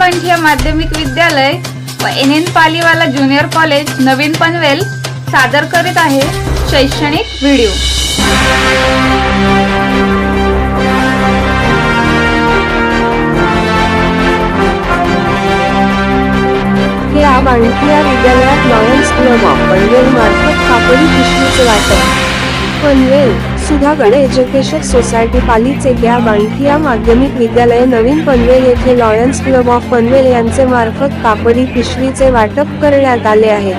पंठिया माध्यमिक विद्यालय व N N Paliwala junior college नवीन पनवेल सादर करीत आहे शैक्षणिक व्हिडिओ. या आब विद्यालयात लॉयन्स क्लब पनवेल मार्फत कापडी पिशवीचे वाटप. पनवेल. सुधागड एज्युकेशन सोसायटी पालीचे ग्या बांकिया माध्यमिक विद्यालय नवीन पनवेल येथे लॉयन्स क्लब ऑफ पनवेल यांचे मार्फत कापडी पिशवीचे वाटप करण्यात आले आहे.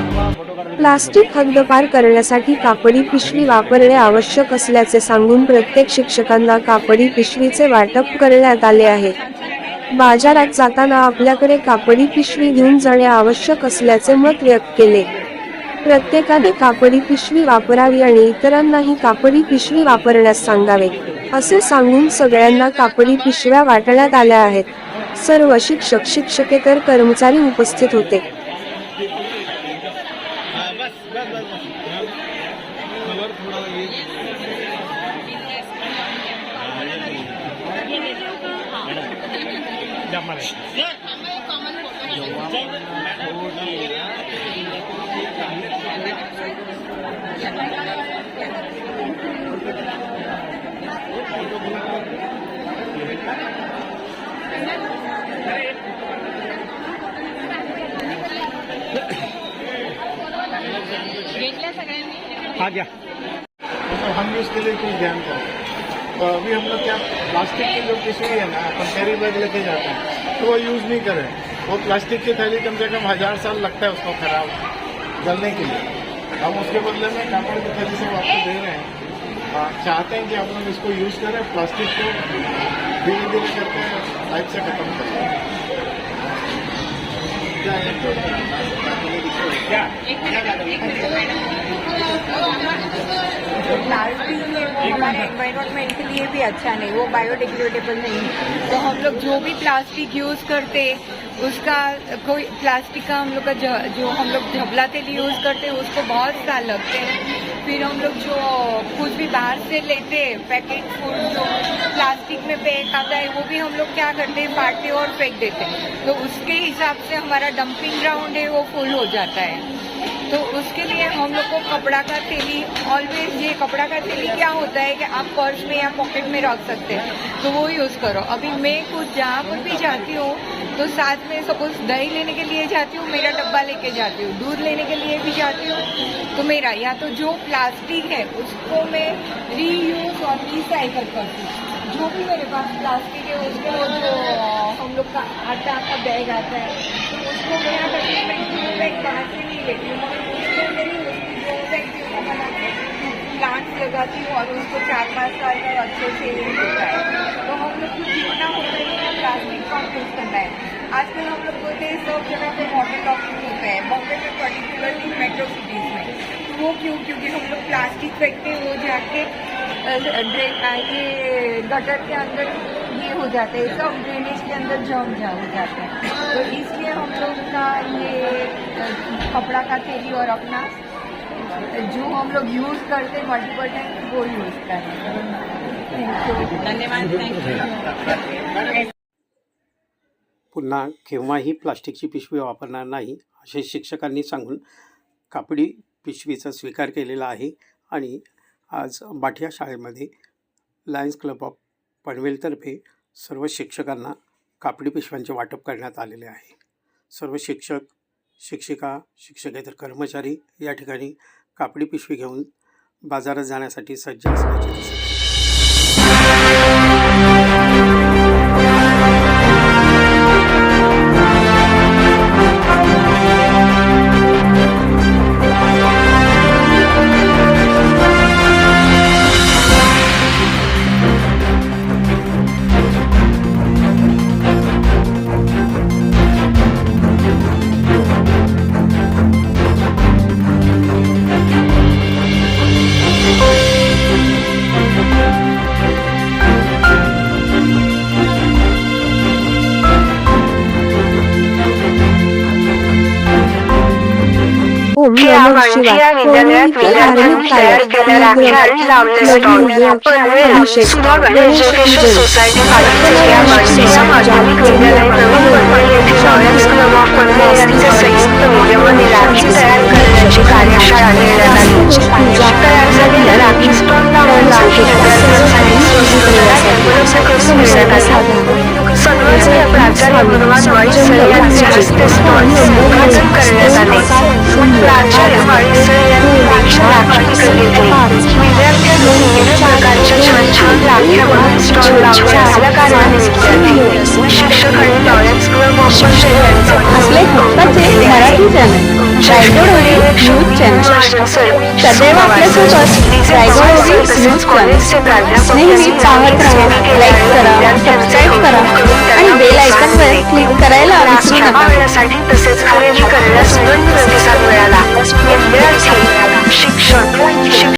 प्लास्टिक हद्दपार करण्यासाठी कापडी पिशवी वापरणे आवश्यक असल्याचे सांगून प्रत्येक शिक्षकांना कापडी पिशवीचे वाटप करण्यात आले आहे. बाजारात जाताना आपल्याकडे कापडी पिशवी घेऊन जाणे आवश्यक असल्याचे मत व्यक्त केले. प्रत्येकाने कापडी पिशवी वापरावी आणि इतरांनाही कापडी पिशवी वापरण्यास सांगावे असे सांगून सगळ्यांना कापडी पिशव्या वाटण्यात आल्या आहेत. सर्व शिक्षक शिक्षकेतर कर्मचारी उपस्थित होते. आ गया। मतलब हम भी उसके लिए कुछ ध्यान करें। तो अभी हम लोग क्या प्लास्टिक की जो किसी है ना अपन कैरी बैग लेके जाते हैं तो वो यूज़ नहीं करें। वो प्लास्टिक की थैली कम से कम हज़ार साल लगता है उसको खराब जलने के लिए। हम उसके बदले में कापड़ की थैली से आपको दे रहे हैं। चाहते हैं कि आप लोग इसको यूज़ करें प्लास्टिक को धीरे धीरे करके लाइफ से खत्म करें। प्लास्टिक एनवायरमेंट के लिए भी अच्छा नहीं, वो बायोडिग्रेडेबल नहीं तो हम लोग जो भी प्लास्टिक यूज़ करते, उसका कोई प्लास्टिक का हम लोग का ज- हम लोग झबला तेल यूज़ करते, उसको बहुत साल लगते हैं। फिर हम लोग जो कुछ भी बाहर से लेते पैकेट फ़ूड जो प्लास्टिक में पैक आता है, वो भी हम लोग क्या करते हैं बांटते और फेंक देते हैं। तो उसके हिसाब से हमारा डंपिंग ग्राउंड है, वो फुल हो जाता है। तो उसके लिए हम लोग को कपड़ा का थैली ऑलवेज ये कपड़ा का थैली क्या होता है कि आप पर्स में या पॉकेट में रख सकते हैं तो वो यूज़ करो। अभी मैं कुछ जहाँ पर भी जाती हूँ तो साथ में सपोज़ दही लेने के लिए जाती हूँ, मेरा डब्बा लेके जाती हूँ। दूध लेने के लिए भी जाती हूँ तो मेरा, या तो जो प्लास्टिक है, उसको मैं रीयूज और रिसाइकल करती हूँ। जो भी मेरे पास प्लास्टिक है, उसको जो हम लोग का आटा का बैग आता है तो उसको मैं यहाँ हूँ बैग बाहर से नहीं लेती हूँ मेरी जो के प्लांट्स लगाती हूँ और उसको चार पाँच साल तक अच्छे से होता है तो हम लोग को जितना हो सके प्लास्टिक कम यूज़ करना है। आजकल हम लोग बोलते हैं, सब जगह पे वाटर टॉपिंग होता है बॉम्बे में पर्टिकुलरली मेट्रो सिटीज़ में। तो वो क्यों? क्योंकि हम लोग प्लास्टिक फेंकते हैं, वो जाके ये गटर के अंदर हो जाते. हैं सब ड्रेनेज के अंदर जम जा हो जाते. हैं तो इसलिए हम लोग का ये कपड़ा का थैली और अपना जो हम लोग यूज़ करते मल्टीपल टाइम वो यूज़ करें. धन्यवाद थैंक यू पुन्हा केव्हाही प्लास्टिकची पिशवी वापरणार नाही असे शिक्षकांनी सांगून कापडी पिशवीचा स्वीकार केलेला आहे. आणि आज बाठिया शाळेमध्ये लायन्स क्लब ऑफ पनवेलतर्फे सर्व शिक्षकांना कापडी पिशव्यांचे वाटप करण्यात आलेले आहे. सर्व शिक्षक शिक्षिका शिक्षकेतर कर्मचारी या ठिकाणी कापडी पिशवी घेऊन बाजारात जाण्यासाठी सज्ज असल्याचे दिसत नमः शिवाय पौर्णिमेत धार्मिक कार्यशाळा आपले हक्काचे Marathi channel Raigad news channel सदैव आपल्यासोबत रायगड ओरी न्यूज चॅनल नेहमी पाहत राहा लाईक करा सबस्क्राईब करा. आणि बेल आयकॉनवर क्लिक करायला विसरू नका. वेळासाठी तसेच खरेदी करण्यास प्रतिसाद मिळाला. शिक्षण